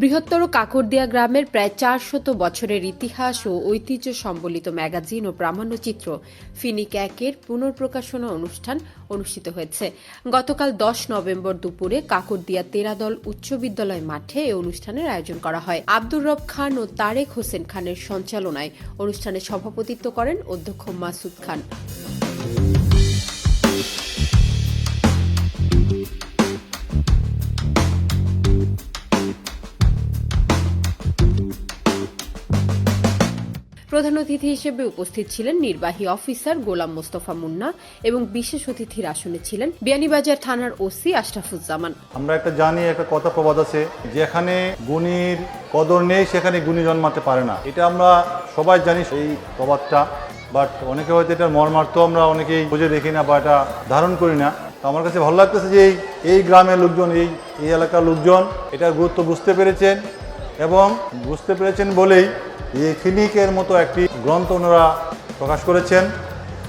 বৃহত্তর কাকরদিয়া গ্রামের প্রায় চারশত বছরের ইতিহাস ও ঐতিহ্য সম্বলিত ম্যাগাজিন ও প্রামাণ্যচিত্র ফিনিক একের পুনর্প্রকাশনা অনুষ্ঠান অনুষ্ঠিত হয়েছে। গতকাল দশ নভেম্বর দুপুরে কাকরদিয়া তেরাদল উচ্চ বিদ্যালয় মাঠে এই অনুষ্ঠানের আয়োজন করা হয়। আব্দুর রব খান ও তারেক হোসেন খানের সঞ্চালনায় অনুষ্ঠানে সভাপতিত্ব করেন অধ্যক্ষ মাসুদ খান। প্রধান অতিথি হিসেবে উপস্থিত ছিলেন নির্বাহী অফিসার গোলাম মোস্তফা মুন্না এবং বিশেষ অতিথির আসনে ছিলেন বিয়ানীবাজার থানার ওসি আশরাফুজ্জামান। আমরা একটা জানি, একটা কথা প্রবাদ আছে, যেখানে গুণীর কদর নেই, সেখানে গুণী জন্মাতে পারে না। এটা আমরা সবাই জানি এই প্রবাদটা, বাট অনেকে হয়তো এটার মর্মার্থ আমরা অনেকেই বুঝে দেখি না বা এটা ধারণ করি না। তো আমার কাছে ভালো লাগতেছে যে এই এই গ্রামের লোকজন, এই এই এলাকার লোকজন এটার গুরুত্ব বুঝতে পেরেছেন এবং বুঝতে পেরেছেন বলেই এই ফিনিকের মতো একটি গ্রন্থ ওনারা প্রকাশ করেছেন।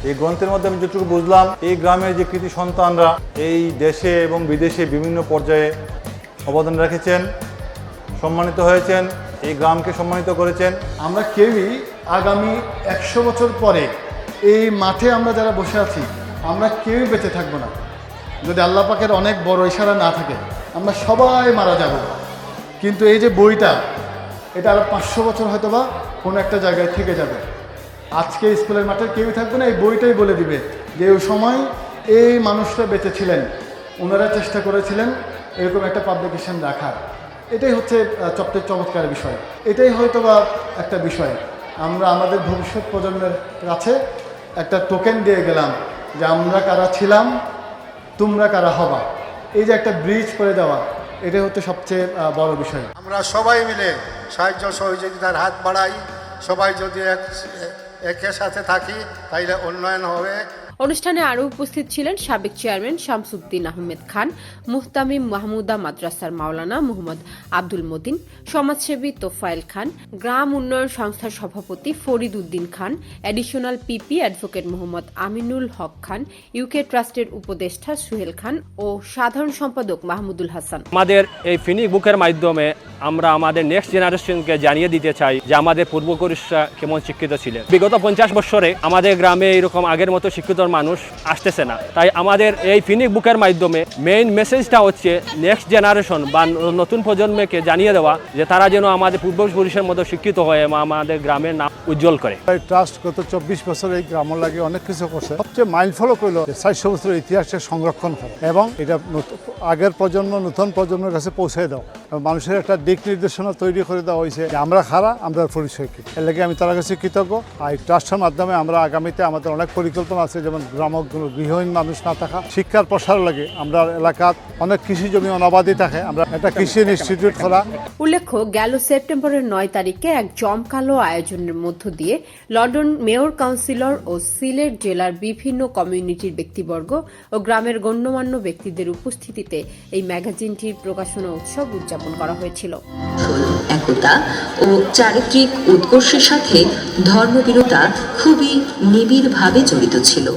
এই গ্রন্থের মধ্যে আমি যেটুকু বুঝলাম, এই গ্রামের যে কৃতি সন্তানরা এই দেশে এবং বিদেশে বিভিন্ন পর্যায়ে অবদান রেখেছেন, সম্মানিত হয়েছেন, এই গ্রামকে সম্মানিত করেছেন। আমরা কেউই আগামী একশো বছর পরে এই মাঠে আমরা যারা বসে আছি, আমরা কেউই বেঁচে থাকব না। যদি আল্লাহ পাকের অনেক বড় ইশারা না থাকে, আমরা সবাই মারা যাব। কিন্তু এই যে বইটা এটা আরও পাঁচশো বছর হয়তো বা কোনো একটা জায়গায় থেকে যাবে। আজকে স্কুলের মাঠে কেউই থাকবে না, এই বইটাই বলে দিবে যে ওই সময় এই মানুষরা বেঁচে ছিলেন, ওনারা চেষ্টা করেছিলেন এরকম একটা পাবলিকেশন রাখার এটাই হচ্ছে সবচেয়ে চমৎকার বিষয়। এটাই হয়তো বা একটা বিষয়। আমরা আমাদের ভবিষ্যৎ প্রজন্মের কাছে একটা টোকেন দিয়ে গেলাম যে আমরা কারা ছিলাম, তোমরা কারা হবা। এই যে একটা ব্রিজ করে দেওয়া, এটাই হচ্ছে সবচেয়ে বড় বিষয়। আমরা সবাই মিলে সাহায্য সহযোগিতার হাত বাড়াই। সবাই যদি এক একের সাথে থাকি তাইলে উন্নয়ন হবে। অনুষ্ঠানে আরও উপস্থিত ছিলেন সাবেক চেয়ারম্যান শামসুদ্দিন আহমেদ খান, মুহতামিম মাহমুদা মাদ্রাসার মাওলানা মোহাম্মদ আব্দুল মতিন, সমাজসেবী তোফায়েল খান, গ্রাম উন্নয়ন সংস্থার সভাপতি Farid Uddin Khan, additional PP advocate Mohammad Aminul Haque Khan, UK ট্রাস্টের উপদেষ্টা সুহেল খান ও সাধারণ সম্পাদক মাহমুদুল হাসান। আমাদের এই ফিনিক বুকের মাধ্যমে আমরা আমাদের নেক্সট জেনারেশনকে জানিয়ে দিতে চাই যে আমাদের পূর্বপুরুষরা কেমন শিক্ষিত ছিলেন। বিগত পঞ্চাশ বছরে আমাদের গ্রামে এরকম আগের মতো শিক্ষিত মানুষ আসতেছে না। তাই আমাদের এই ফিনিক বুকের মাধ্যমে মেইন মেসেজটা হচ্ছে নেক্সট জেনারেশন বা নতুন প্রজন্মকে জানিয়ে দেওয়া যে তারা যেন আমাদের পূর্বপুরুষের মতো শিক্ষিত হয়ে এবং আমাদের গ্রামের নাম উজ্জ্বল করে। ট্রাস্ট গত চব্বিশ বছর এই গ্রামের লাগে অনেক কিছু করছে। সবচেয়ে মাইল ফলো করল চারশো বছরের ইতিহাসের সংরক্ষণ করা এবং এটা আগের প্রজন্ম, নতুন প্রজন্মের কাছে পৌঁছে দাও। মানুষের একটা দিক নির্দেশনা তৈরি করে দেওয়া হয়েছে আমরা খারা, আমরা পরিচয় কি। এর লাগে আমি তার কাছে কৃতজ্ঞ। আর ট্রাস্টের মাধ্যমে আমরা আগামীতে আমাদের অনেক পরিকল্পনা আছে, যেমন গ্রামক গৃহহীন মানুষ না থাকা। শিক্ষার প্রসার লাগে। আমরা এলাকাত অনেক কৃষি জমি অনাবাদী থাকে। আমরা একটা কৃষি ইনস্টিটিউট খোলা। উল্লেখ্য গেল সেপ্টেম্বরের নয় তারিখে এক জমকালো আয়োজনের মধ্য দিয়ে লন্ডন মেয়র কাউন্সিলর ও সিলেট জেলার বিভিন্ন কমিউনিটির ব্যক্তিবর্গ ও গ্রামের গণ্যমান্য ব্যক্তিদের উপস্থিতিতে এই ম্যাগাজিনটির প্রকাশনা উৎসব উদযাপন করা হয়েছিল। একতা ও চারিত্রিক উৎকর্ষের সাথে ধর্মবীরতা খুবই নিবিড়ভাবে জড়িত ছিল।